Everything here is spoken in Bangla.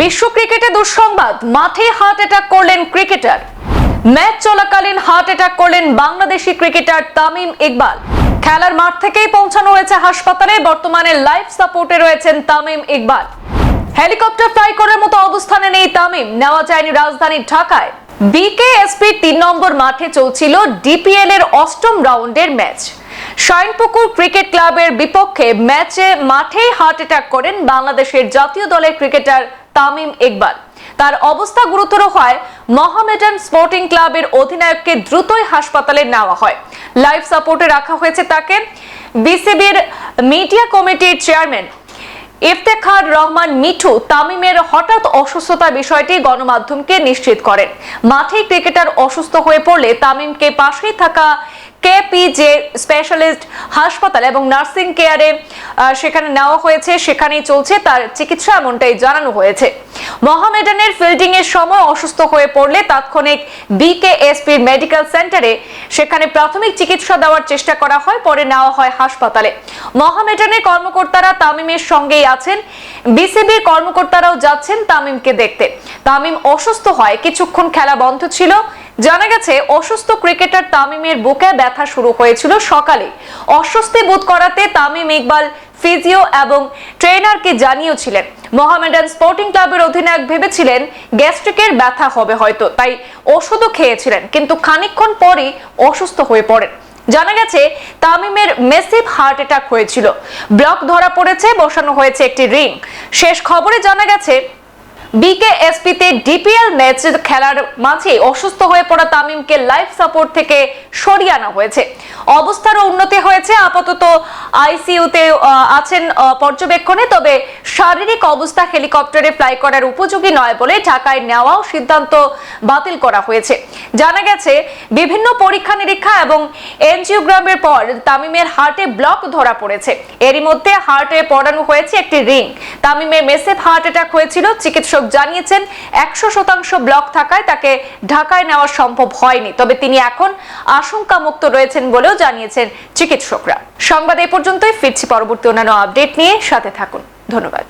বিশ্ব ক্রিকেটে দুঃসংবাদ, মাঠে হার্ট অ্যাটাক করলেন ক্রিকেটার। ম্যাচ চলাকালীন হার্ট অ্যাটাক করলেন বাংলাদেশি ক্রিকেটার তামিম ইকবাল। খেলার মাঠ থেকেই পৌঁছানো হয়েছে হাসপাতালে, বর্তমানে লাইফ সাপোর্টে রয়েছেন তামিম ইকবাল। হেলিকপ্টার ফ্লাই করার মতো অবস্থানে নেই তামিম, নেওয়া যায়নি রাজধানী ঢাকায়। বিকেএসপি তিন নম্বর মাঠে চলছিল ডিপিএল এর অষ্টম রাউন্ডের ম্যাচ। শাইনপুকুর ক্রিকেট ক্লাবের বিপক্ষে ম্যাচে মাঠেই হার্ট অ্যাটাক করেন বাংলাদেশের জাতীয় দলের ক্রিকেটার তামিম ইকবাল। তার অবস্থা গুরুতর হয় মোহামেডান স্পোর্টিং ক্লাবের অধিনায়ককে দ্রুতই হাসপাতালে নেওয়া হয়। লাইফ সাপোর্টে রাখা হয়েছে তাকে। বিসিবির মিডিয়া কমিটির চেয়ারম্যান ইফতেখার রহমান মিঠু তামিমের হঠাৎ অসুস্থতার বিষয়টি গণমাধ্যমকে নিশ্চিত করেন। মাঠে ক্রিকেটার অসুস্থ হয়ে পড়লে তামিমকে পাশেই থাকা কেপিজে স্পেশালিস্ট হাসপাতাল এবং নার্সিং কেয়ারে সেখানে নেওয়া হয়েছে, সেখানেই চলছে, তার চিকিৎসা এমনটাই জানানো হয়েছে। মোহামেডানের ফিল্ডিং এর সময় অসুস্থ হয়ে পড়লে তাৎক্ষণিক বিকেএসপির মেডিকেল সেন্টারে সেখানে প্রাথমিক চিকিৎসা দেওয়ার চেষ্টা করা হয়, পরে নেওয়া হয় হাসপাতালে। মোহামেডানের কর্মকর্তারা তামিমের সঙ্গেই আছেন। বিসিবির কর্মকর্তারাও যাচ্ছেন তামিমকে দেখতে। তামিম অসুস্থ হয়, কিছুক্ষণ খেলা বন্ধ ছিল। জানা গেছে, অসুস্থ ক্রিকেটার তামিমের বুকে ব্যথা শুরু হয়েছিল সকালে। অস্বস্তি বোধ করাতে তামিম ইকবাল ফিজিও এবং ট্রেনারকে জানিয়েছিলেন। মোহামেডান স্পোর্টিং ক্লাবের অধিনায়ক ভেবেছিলেন গ্যাস্ট্রিকের ব্যথা হবে হয়তো, তাই ওষুধও খেয়েছিলেন, কিন্তু খানিকক্ষণ পরই অসুস্থ হয়ে পড়েন। জানা গেছে, তামিমের মেসিভ হার্ট অ্যাটাক হয়েছিল। ব্লক ধরা পড়েছে, বসানো হয়েছে একটি রিং। শেষ খবরে জানা গেছে বিকেএসপিতে ডিপিএল ম্যাচ খেলার মাঝে অসুস্থ হয়ে পড়া তামিমকে লাইফ সাপোর্ট থেকে সরিয়ে আনা হয়েছে। অবস্থারও উন্নতি হয়েছে। আপাতত আইসিইউতে আছেন পর্যবেক্ষণে, তবে শারীরিক অবস্থা হেলিকপ্টারে ফ্লাই করার উপযোগী নয় বলে ঢাকায় নেওয়াও সিদ্ধান্ত বাতিল করা হয়েছে। জানা গেছে, বিভিন্ন পরীক্ষা নিরীক্ষা এবং এনজিওগ্রামের পর তামিমের হার্টে ব্লক ধরা পড়েছে। এরই মধ্যে হার্টে পড়ানো হয়েছে একটি রিং। তামিমের মেসেভ হার্ট অ্যাটাক হয়েছিল। চিকিৎসক জানিয়েছেন, একশো শতাংশ ব্লক থাকায় তাকে ঢাকায় নেওয়া সম্ভব হয়নি। তবে তিনি এখন আশঙ্কা মুক্ত রয়েছেন বলেও জানিয়েছেন চিকিৎসকরা। সংবাদ এই পর্যন্তই ফিরছি পরবর্তী অন্যান্য আপডেট নিয়ে। সাথে থাকুন। ধন্যবাদ।